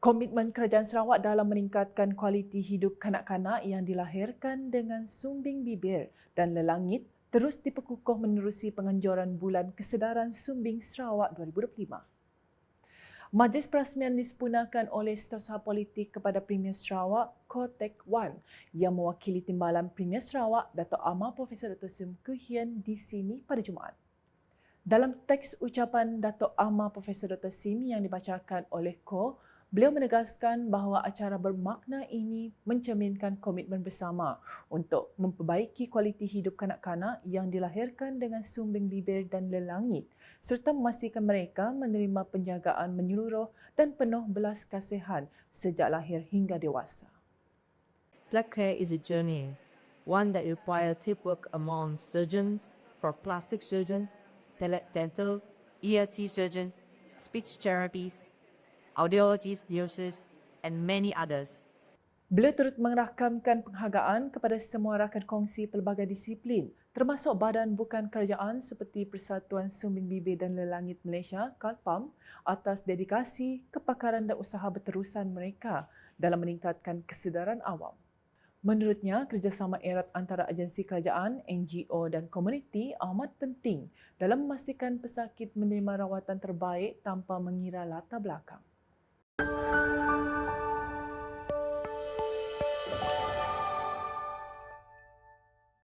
Komitmen Kerajaan Sarawak dalam meningkatkan kualiti hidup kanak-kanak yang dilahirkan dengan sumbing bibir dan lelangit terus diperkukuh menerusi penganjuran Bulan Kesedaran Sumbing Sarawak 2025. Majlis perasmian disempurnakan oleh Setiausaha Politik kepada Premier Sarawak, Kotek Wan, yang mewakili Timbalan Premier Sarawak, Datuk Amar Profesor Dr. Sim Kuhian di sini pada Jumaat. Dalam teks ucapan Datuk Amar Profesor Dr. Sim yang dibacakan oleh Ko, Beliau menegaskan bahawa acara bermakna ini mencerminkan komitmen bersama untuk memperbaiki kualiti hidup kanak-kanak yang dilahirkan dengan sumbing bibir dan lelangit serta memastikan mereka menerima penjagaan menyeluruh dan penuh belas kasihan sejak lahir hingga dewasa. Black care is a journey, one that requires teamwork among surgeons for plastic surgeon, dental, ERT surgeon, speech therapists, audiologists, nurses and many others. Beliau turut merakamkan penghargaan kepada semua rakan kongsi pelbagai disiplin termasuk badan bukan kerajaan seperti Persatuan Sumbing Bibir dan Lelangit Malaysia, Kalpam, atas dedikasi, kepakaran dan usaha berterusan mereka dalam meningkatkan kesedaran awam. Menurutnya, kerjasama erat antara agensi kerajaan, NGO dan komuniti amat penting dalam memastikan pesakit menerima rawatan terbaik tanpa mengira latar belakang.